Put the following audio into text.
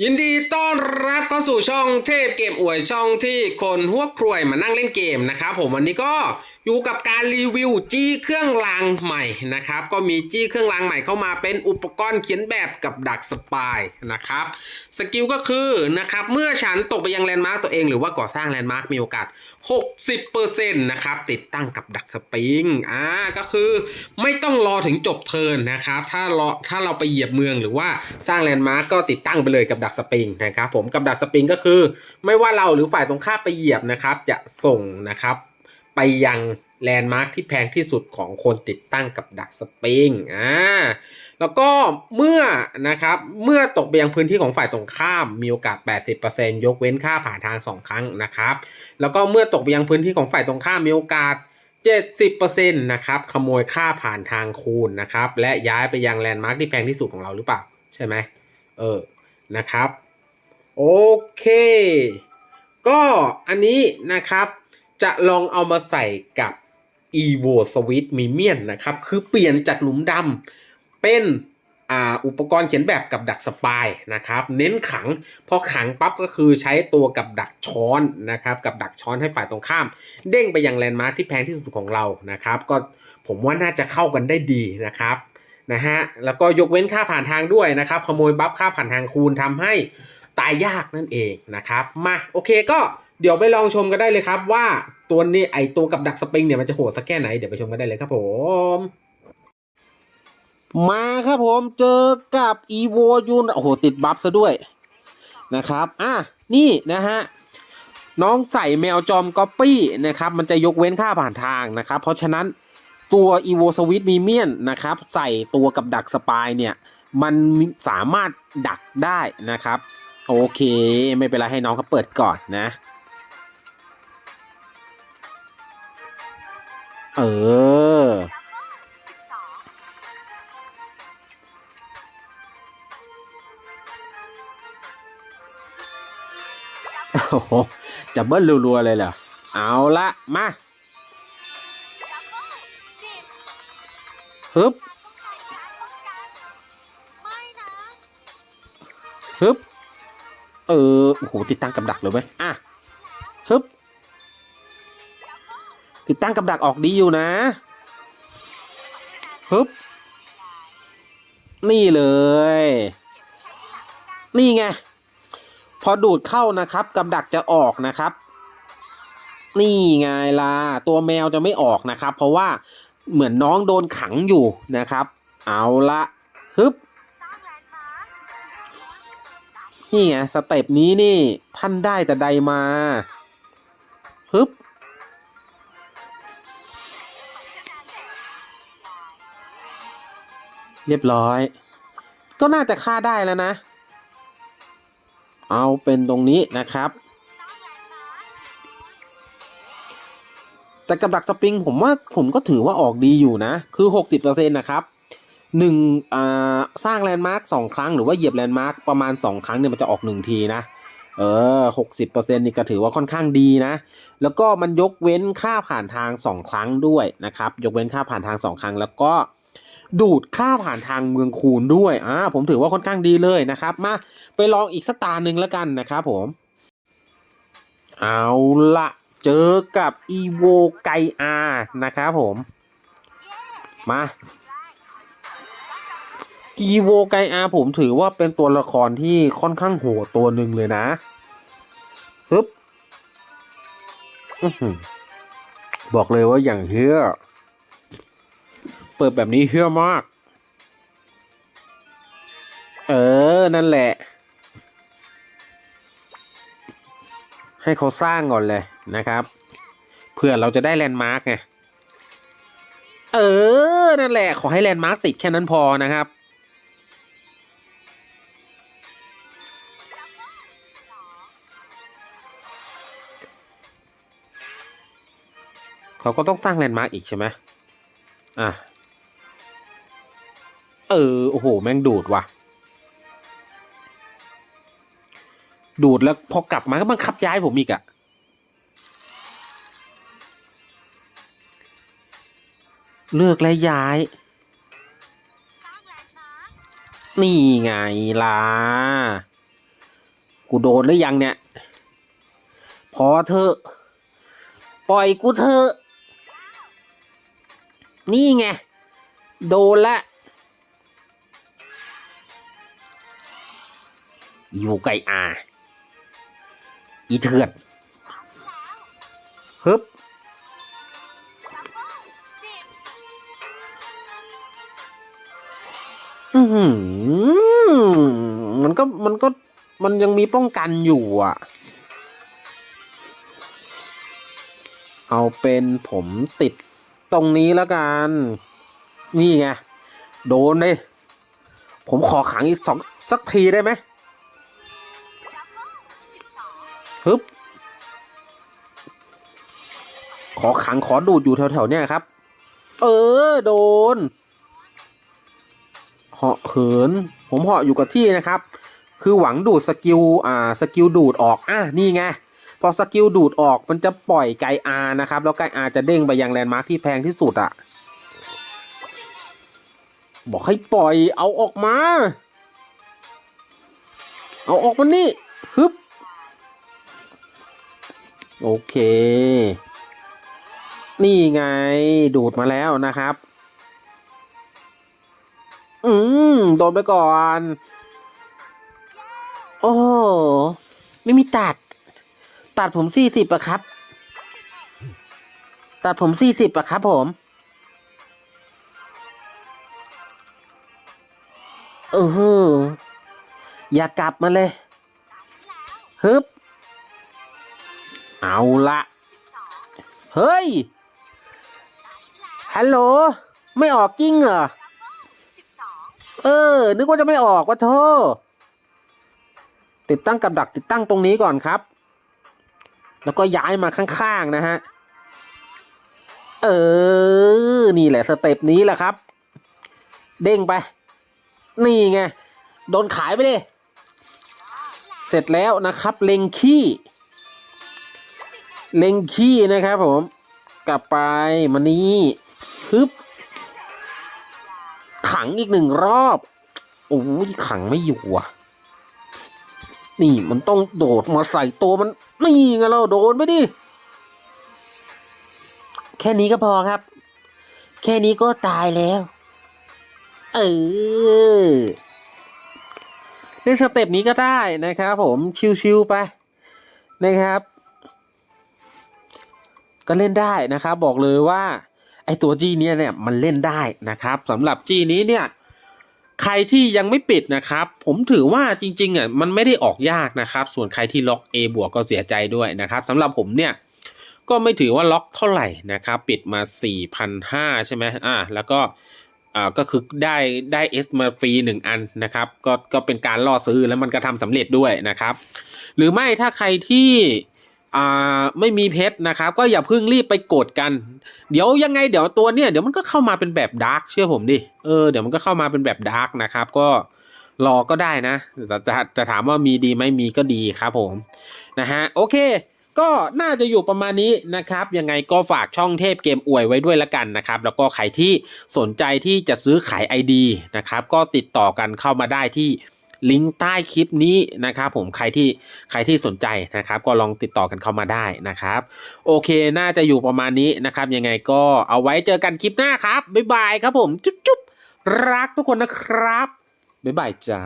ยินดีต้อนรับเข้าสู่ช่องเทพเกมอวยช่องที่คนหัวครวยมานั่งเล่นเกมนะครับผมวันนี้ก็ อยู่กับการรีวิวจี้เครื่องรางใหม่นะครับ ก็มีจี้เครื่องรางใหม่เข้ามาเป็นอุปกรณ์เขียนแบบกับดักสปายนะครับสกิลก็คือนะครับเมื่อฉันตกไปยังแลนด์มาร์กตัวเองหรือว่าก่อสร้างแลนด์มาร์กมีโอกาส 60%นะครับติดตั้งกับดักสปริงอ่าก็คือไม่ต้องรอถึงจบเทินนะครับถ้ารอถ้าเราไปเหยียบเมืองหรือว่าสร้างแลนด์มาร์กก็ติดตั้งไปเลยกับดักสปริงนะครับผมกับดักสปริงก็คือ ไม่ว่าเราหรือฝ่ายตรงข้ามไปเหยียบนะครับจะส่งนะครับ ไปยังแลนด์มาร์คที่แพงที่สุดของคนติดตั้งกับดักสปริงอ่าแล้วก็เมื่อนะครับเมื่อตกไปยังพื้นที่ของฝ่ายตรงข้ามมีโอกาส 80%ยกเว้นค่าผ่านทาง 2 ครั้งนะครับแล้วก็เมื่อตกไปยังพื้นที่ของฝ่ายตรงข้ามมีโอกาส 70%นะครับขโมยค่าผ่านทางคูณนะครับและย้ายไปยังแลนด์มาร์คที่แพงที่สุดของเราหรือเปล่าใช่ไหมเออนะครับโอเค ก็อันนี้นะครับ จะลองเอามาใส่กับ evo switch minion นะครับ คือเปลี่ยนจากหลุมดำเป็นอุปกรณ์เขียนแบบกับดักสปายนะครับ เน้นขัง พอขังปั๊บก็คือใช้ตัวกับดักช้อนนะครับ กับดักช้อนให้ฝ่ายตรงข้าม เด้งไปยังแลนด์มาร์คที่แพงที่สุดของเรานะครับ ก็ผมว่าน่าจะเข้ากันได้ดีนะครับนะฮะแล้วก็ยกเว้นค่าผ่านทางด้วยนะครับ ขโมยบัฟค่าผ่านทางคูณทำให้ตายยากนั่นเองนะครับ มาโอเคก็ เดี๋ยวไปลองชมกันได้เลยครับ ว่าตัวนี้ไอตัวกับดักสปริงเนี่ยมันจะโหดสักแค่ไหนเดี๋ยวไปชมกันได้เลยครับผมมาครับผมเจอกับ e v o ยูนโอ้โหติดบัฟซะด้วยนะครับอะนี่นะฮะน้องใส่แมวจอมก๊อปปี้นะครับมันจะยกเว้นค่าผ่านทางนะครับ เพราะฉะนั้นตัว e v o Switch m i m i o n นะครับใส่ตัวกับดักสปายเนี่ยมันสามารถดักได้นะครับ โอเค ไม่เป็นไรให้น้องเขาเปิดก่อนนะ เออ โอ้โหจะเบิ้ลรัวๆเลยเหรอ เอาละมา ฮึบ ฮึบ เออ โอ้โห ติดตั้งกับดักเลยไหมอะ ฮึบ ติดตั้งกับดักออกดีอยู่นะฮึบนี่เลย นี่ไง พอดูดเข้านะครับกับดักจะออกนะครับ นี่ไงล่ะ ตัวแมวจะไม่ออกนะครับ เพราะว่าเหมือนน้องโดนขังอยู่นะครับ เอาละฮึบนี่ไงสเต็ปนี้นี่ท่านได้แต่ใดมา รียบร้อย ก็น่าจะฆ่าได้แล้วนะ เอาเป็นตรงนี้นะครับ แต่กับดักสปริงผมว่าผมก็ถือว่าออกดีอยู่นะ คือ 60%นะครับหนึ่งอ่าสร้างแลนด์มาร์กสองครั้งหรือว่าเหยียบแลนด์มาร์กประมาณ 2 ครั้งเนี่ยมันจะออก 1 ทีนะ เออ60%นี่ก็ถือว่าค่อนข้างดีนะ แล้วก็มันยกเว้นค่าผ่านทาง 2 ครั้งด้วยนะครับ ยกเว้นค่าผ่านทาง 2 ครั้งแล้วก็ ดูดค่าผ่านทางเมืองคูณด้วยอ่าผมถือว่าค่อนข้างดีเลยนะครับ มาไปลองอีกสตาร์หนึ่งแล้วกันนะครับผม เอาละเจอกับ e v o ไกอานะครับผมมา e v o ไกอาผมถือว่าเป็นตัวละครที่ค่อนข้างโหดตัวหนึ่งเลยนะปึ๊บบอกเลยว่าอย่างเฮี้ย เปิดแบบนี้เฮี้ยมาก เออ นั่นแหละ ให้เขาสร้างก่อนเลยนะครับ เพื่อเราจะได้แลนด์มาร์กไง เออ นั่นแหละ ขอให้แลนด์มาร์กติดแค่นั้นพอนะครับเขาก็ต้องสร้างแลนด์มาร์กอีกใช่ไหมอะ เออ โอ้โห แม่งดูดว่ะ ดูดแล้วพอกลับมาก็บังคับย้ายผมอีกอะเลือกและย้าย นี่ไงล่ะ กูโดนหรือยังเนี่ย พอเถอปล่อยกูเถอนี่ไง โดนละ อยู่ไกลอาอีเถื่อนฮึบอือหือมันก็มันก็มันยังมีป้องกันอยู่อะ เอาเป็นผมติดตรงนี้แล้วกัน นี่ไง โดนเลยผมขอขังอีกสองสักทีได้ไหม ฮึบ ขอขังขอดูดอยู่แถวๆเนี่ยครับ เออ โดน เหาะเหิน ผมเหาะอยู่กับที่นะครับ คือหวังดูดสกิล อ่า สกิลดูดออก อะ นี่ไง พอสกิลดูดออกมันจะปล่อยไกอานะครับ แล้วไกอาจะเด้งไปยังแลนด์มาร์คที่แพงที่สุดอะบอกให้ปล่อย เอาออกมา เอาออกมานี่ฮึบ โอเค นี่ไงดูดมาแล้วนะครับ อืม โดนไปก่อน โอ้ไม่มีตัด ตัดผมสี่สิบอะครับ ตัดผมสี่สิบอะครับผม เอออย่ากลับมาเลยฮึบ เอาละเฮ้ย ฮัลโหล ไม่ออกจริงเหรอ เออ นึกว่าจะไม่ออกว่าโทษติดตั้งกับดักติดตั้งตรงนี้ก่อนครับ แล้วก็ย้ายมาข้างๆนะฮะ เออ นี่แหละสเต็ปนี้แหละครับ เด้งไป นี่ไง โดนขายไปเลย เสร็จแล้วนะครับ เล็งขี้ เล็งขี้นะครับผม กลับไปมานี่ฮึบขังอีกหนึ่งรอบ โอ้ยขังไม่อยู่อะ นี่มันต้องโดดมาใส่ตัวมัน นี่ไงเราโดนไปดิ แค่นี้ก็พอครับ แค่นี้ก็ตายแล้ว เออเล่นสเต็ปนี้ก็ได้นะครับผมชิวๆไปนะครับ ก็เล่นได้นะครับ บอกเลยว่าไอตัวจีเนี้ยเนี่ยมันเล่นได้นะครับสำหรับจีนี้เนี่ยใครที่ยังไม่ปิดนะครับ ผมถือว่าจริงๆอะมันไม่ได้ออกยากนะครับ ส่วนใครที่ล็อก A บวกก็เสียใจด้วยนะครับสำหรับผมเนี่ยก็ไม่ถือว่าล็อกเท่าไหร่นะครับ ปิดมา 4,500 ใช่ไหมอ่าแล้วก็อ่าก็คือได้ได้ S มาฟรีหนึ่งอันนะครับ ก็ก็เป็นการล่อซื้อแล้วมันก็ทำสำเร็จด้วยนะครับ หรือไม่ถ้าใครที่ อ่าไม่มีเพชรนะครับ ก็อย่าเพิ่งรีบไปโกดกัน เดี๋ยวยังไงเดี๋ยวตัวเนี่ยเดี๋ยวมันก็เข้ามาเป็นแบบดาร์กเชื่อผมดิเออเดี๋ยวมันก็เข้ามาเป็นแบบดาร์กนะครับ ก็รอก็ได้นะแต่แต่แต่ถามว่ามีดีไหมมีก็ดีครับผมนะฮะโอเค ก็น่าจะอยู่ประมาณนี้นะครับ ยังไงก็ฝากช่องเทพเกมอวยไว้ด้วยละกันนะครับ แล้วก็ใครที่สนใจที่จะซื้อขาย ID นะครับ ก็ติดต่อกันเข้ามาได้ที่ ลิงก์ใต้คลิปนี้นะครับผมใครที่ใครที่สนใจนะครับ ก็ลองติดต่อกันเข้ามาได้นะครับ โอเคน่าจะอยู่ประมาณนี้นะครับ ยังไงก็เอาไว้เจอกันคลิปหน้าครับบ๊ายบายครับผมจุ๊บจุ๊บรักทุกคนนะครับบ๊ายบายจ้า